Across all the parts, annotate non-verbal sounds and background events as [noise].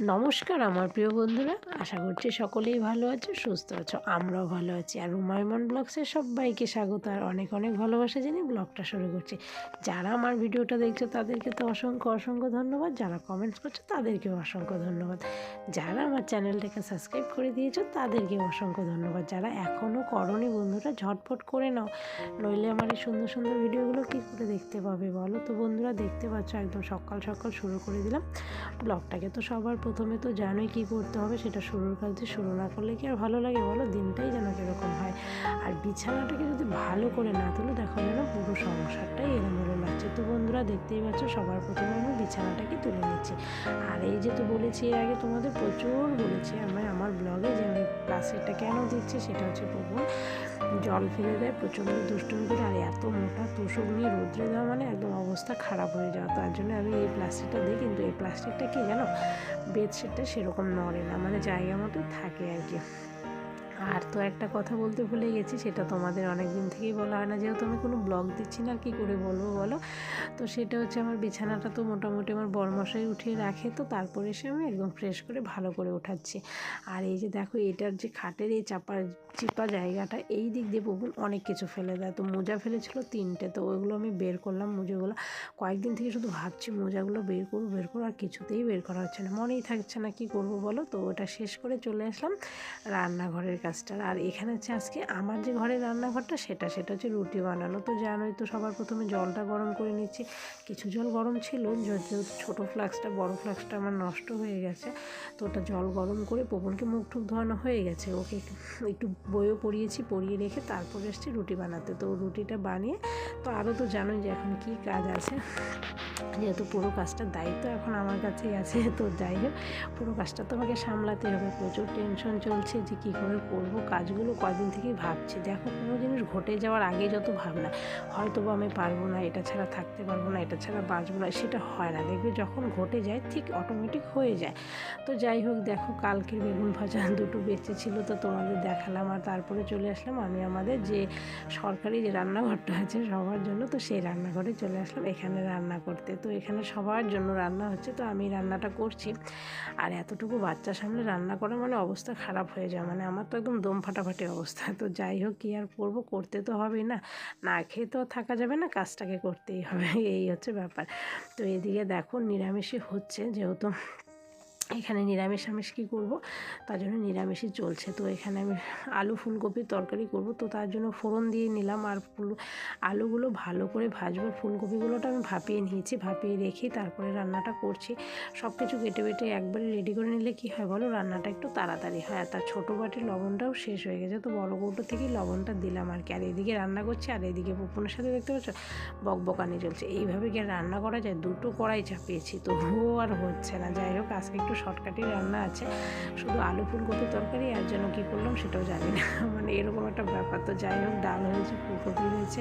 নমস্কার আমার প্রিয় বন্ধুরা, আশা করছি সকলেই ভালো আছো, সুস্থ আছো, আমরাও ভালো আছি। আর রুমায়মন ব্লগসে সবাইকে স্বাগত, আর অনেক অনেক ভালোবাসা জানি ব্লগটা শুরু করছি। যারা আমার ভিডিওটা দেখছ তাদেরকে তো অসংখ্য অসংখ্য ধন্যবাদ, যারা কমেন্টস করছ তাদেরকেও অসংখ্য ধন্যবাদ। যারা আমার চ্যানেলটাকে সাবস্ক্রাইব করে দিয়েছ তাদেরকেও অসংখ্য ধন্যবাদ। যারা এখনও করনি বন্ধুরা, ঝটপট করে নাও, নইলে আমার এই সুন্দর সুন্দর ভিডিওগুলো কী করে দেখতে পাবে বলো? তো বন্ধুরা দেখতে পাচ্ছ, একদম সকাল সকাল শুরু করে দিলাম। ব্লগটাকে তো সবার প্রথমে তো জানোই কী করতে হবে, সেটা শুরুর কাজ দিয়ে শুরু না করলে কি আর ভালো লাগে বলো? দিনটাই যেন কীরকম হয়। আর বিছানাটাকে যদি ভালো করে না তুলে, দেখো যেন পুরো সংসারটাই এলোমেলো লাগছে। তো বন্ধুরা, দেখতেই পাচ্ছ সবার প্রথমে আমি বিছানাটাকে তুলে নিচ্ছি। আর এই যে তো বলেছি, এর আগে তোমাদের প্রচুর বলেছি আমি আমার ব্লগে যে আমি প্লাস্টিকটা কেন দিচ্ছি, সেটা হচ্ছে প্রবল জল ফেলে দেয়, প্রচণ্ড দুষ্টুমি করে, আর এত মোটা তোষক নিয়ে রোদ্রে দেওয়া মানে একদম অবস্থা খারাপ হয়ে যাওয়া। তার জন্য আমি এই প্লাস্টিকটা দিই, কিন্তু এই প্লাস্টিকটা কি জানো? বেডশিটটা সেরকম নড়ে না মানে জায়গা মতো থাকে আর কি। আর তো একটা কথা বলতে ভুলে গেছি, সেটা তোমাদের অনেক দিন থেকেই বলা হয় না। যেহেতু আমি কোনো ব্লগ দিচ্ছি না কী করে বলব বলো? তো সেটা হচ্ছে আমার বিছানাটা তো মোটামুটি আমার বরমশাই উঠিয়ে রাখে, তো তারপরে এসে আমি একদম ফ্রেশ করে ভালো করে ওঠাচ্ছি। আর এই যে দেখো, এটার যে খাটের এই চাপা, চিপা জায়গাটা, এই দিক দিয়ে বকুল অনেক কিছু ফেলে দেয়। তো মোজা ফেলেছিল তিনটে, তো ওইগুলো আমি বের করলাম মোজাগুলো। কয়েকদিন থেকে শুধু ভাবছি মোজাগুলো বের করব বের করব, আর কিছুতেই বের করা হচ্ছে না। মনেই থাকছে না, কি করব বলো? তো ওটা শেষ করে চলে আসলাম রান্নাঘরের কাজটার আর এখানে হচ্ছে আজকে আমার যে ঘরে রান্নাঘরটা সেটা সেটা হচ্ছে রুটি বানানো। তো জানোই তো সবার প্রথমে জলটা গরম করে নিচ্ছি। কিছু জল গরম ছিল যেহেতু ছোটো ফ্লাক্সটা, বড় ফ্লাক্সটা আমার নষ্ট হয়ে গেছে। তো ওটা জল গরম করে পবনকে মুখ টুক ধোয়ানো হয়ে গেছে। ওকে একটু বইও পরিয়েছি, পরিয়ে রেখে তারপরে এসছি রুটি বানাতে। তো রুটিটা বানিয়ে, তো আরও তো জানোই যে এখন কী কাজ আছে। যেহেতু পুরো কাজটার দায়িত্ব এখন আমার কাছেই আছে। তো যাই হোক, পুরো কাজটা তো আমাকে সামলাতে হবে। প্রচুর টেনশন চলছে যে কী করে করব। কাজগুলো কদিন থেকেই ভাবছি। দেখো, কোনো জিনিস ঘটে যাওয়ার আগে যত ভাবনা হয়তো বা আমি পারব না, এটা ছাড়া থাকতে পারব না, এটা ছাড়া বাঁচবো না, সেটা হয় না। দেখবে যখন ঘটে যায়, ঠিক অটোমেটিক হয়ে যায়। তো যাই হোক, দেখো, কালকের বেগুন ভাজা [laughs] দুটো বেঁচে ছিল, তো তোমাদের দেখালাম আর তারপরে চলে আসলাম আমি আমাদের যে সরকারি যে রান্নাঘরটা আছে সবার জন্য, তো সেই রান্নাঘরে চলে আসলাম এখানে রান্না করতে। তো এখানে সবার জন্য রান্না হচ্ছে, তো আমি রান্নাটা করছি। আর এতটুকু বাচ্চার সামনে রান্না করা মানে অবস্থা খারাপ হয়ে যায় মানে আমার তো একদম দম ফাটাফাটি অবস্থা। তো যাই হোক, কী আর করব? করতে তো হবে না। না খেয়ে তো থাকা যাবে না, কাজটাকে করতেই হবে। এই হচ্ছে ব্যাপার। তো এদিকে দেখো, নিরামিষই হচ্ছে যেহেতু এখানে নিরামিষ, আমিষ কী করব? তার জন্য নিরামিষই চলছে। তো এখানে আমি আলু, ফুলকপির তরকারি করব। তো তার জন্য ফোড়ন দিয়ে নিলাম আর ফুল, আলুগুলো ভালো করে ভাজবো। ফুলকপিগুলোটা আমি ভাপিয়ে নিয়েছি, ভাপিয়ে রেখে তারপরে রান্নাটা করছি। সব কিছু কেটে বেটে একবারে রেডি করে নিলে কি হয় বলো? রান্নাটা একটু তাড়াতাড়ি হয়। আর তার ছোটো বাটির লবণটাও শেষ হয়ে গেছে। তো বড় কৌটো থেকেই লবণটা দিলাম আর কি। আর এদিকে রান্না করছি আর এদিকে পুপুনের সাথে দেখতে পাচ্ছ? বকবকানি চলছে। এইভাবে কি রান্না করা যায়? দুটো কড়াই চাপিয়েছি। তো আর হচ্ছে না। যাই হোক, আজকে একটু শর্টকাটই রান্না আছে। শুধু আলু ফুলকপি তরকারি আর জন্য কী করলাম সেটাও জানি না। [laughs] মানে এরকম একটা ব্যাপার। তো যাই হোক, ডাল হয়েছে, ফুলকপি হয়েছে,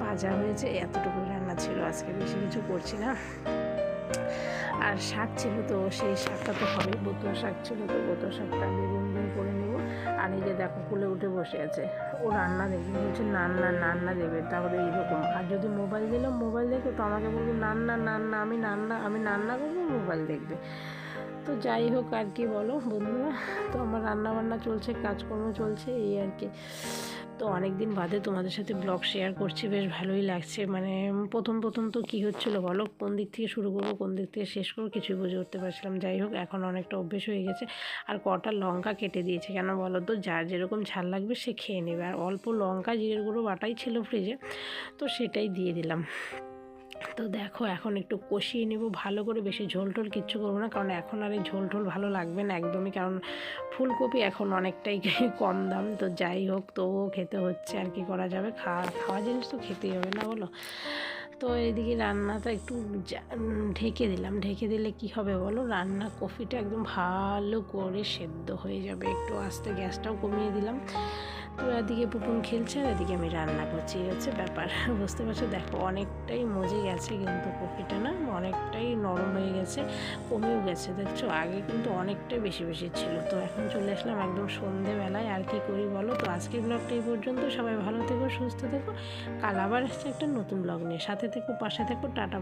ভাজা হয়েছে, এতটুকু রান্না ছিল। আজকে বেশি কিছু করছি না। আর শাক ছিল তো, সেই শাকটা তো হবে বতুয়া শাক ছিল তো বতুয়া শাকটা বেগুন বেগুন করে নেব। আর এই যে দেখো কুলে উঠে বসে আছে। ও রান্না দেখবে বলছে নান্না নান্না দেবে। তারপরে এইরকম। আর যদি মোবাইল দিলাম মোবাইল দেখে তো আমাকে বলবে, নান্না নান্না, আমি নান্না আমি নান্না করব, মোবাইল দেখবে। তো যাই হোক আর কি বলো বন্ধুরা। তো আমার রান্না বান্না চলছে, কাজকর্ম চলছে, এই আর কি। তো অনেক দিন বাদে তোমাদের সাথে ব্লগ শেয়ার করছি, বেশ ভালোই লাগছে। মানে প্রথম প্রথম তো কী হচ্ছিল বলো? কোন দিক থেকে শুরু করব, কোন দিক থেকে শেষ করব কিছুই বুঝে উঠতে পারছিলাম। যাই হোক, এখন অনেকটা অভ্যেস হয়ে গেছে। আর কটা লঙ্কা কেটে দিয়েছে কেন বলো তো? যার যেরকম ঝাল লাগবে সে খেয়ে নেবে। আর অল্প লঙ্কা, জিরের গুঁড়ো বাটাই ছিল ফ্রিজে তো সেটাই দিয়ে দিলাম। তো দেখো, এখন একটু কষিয়ে নেব, ভালো করে। বেশি ঝোল টোল কিচ্ছু করব না, কারণ এখন আর এই ঝোল টোল ভালো লাগবে না একদমই, কারণ ফুলকপি এখন অনেকটাই [laughs] কম দাম। তো যাই হোক, তো খেতে হচ্ছে আর কি করা যাবে। খাওয়া খাওয়া জিনিস তো খেতেই হবে না বলো? তো এদিকে রান্নাটা একটু ঢেকে দিলাম। ঢেকে দিলে কি হবে বলো? রান্না কফিটা একদম ভালো করে সেদ্ধ হয়ে যাবে। একটু আস্তে গ্যাসটাও কমিয়ে দিলাম। তো এদিকে পুপুন খেলছে আর এদিকে আমি রান্না করছি। এই হচ্ছে ব্যাপার। [laughs] বুঝতে পারছ? দেখো, অনেকটাই মজে গেছে কিন্তু কফিটা না অনেকটাই নরম হয়ে গেছে, কমেও গেছে। দেখছ? আগে কিন্তু অনেকটাই বেশি বেশি ছিল। তো এখন চলে আসলাম একদম সন্ধেবেলায়। আর কি করি বলো? তো আজকের ব্লগটা এই পর্যন্ত। সবাই ভালো থেকো, সুস্থ থেকো। কাল আবার আসছে একটা নতুন ব্লগ নিয়ে। সাথে থেকো, পাশে থেকো। টাটা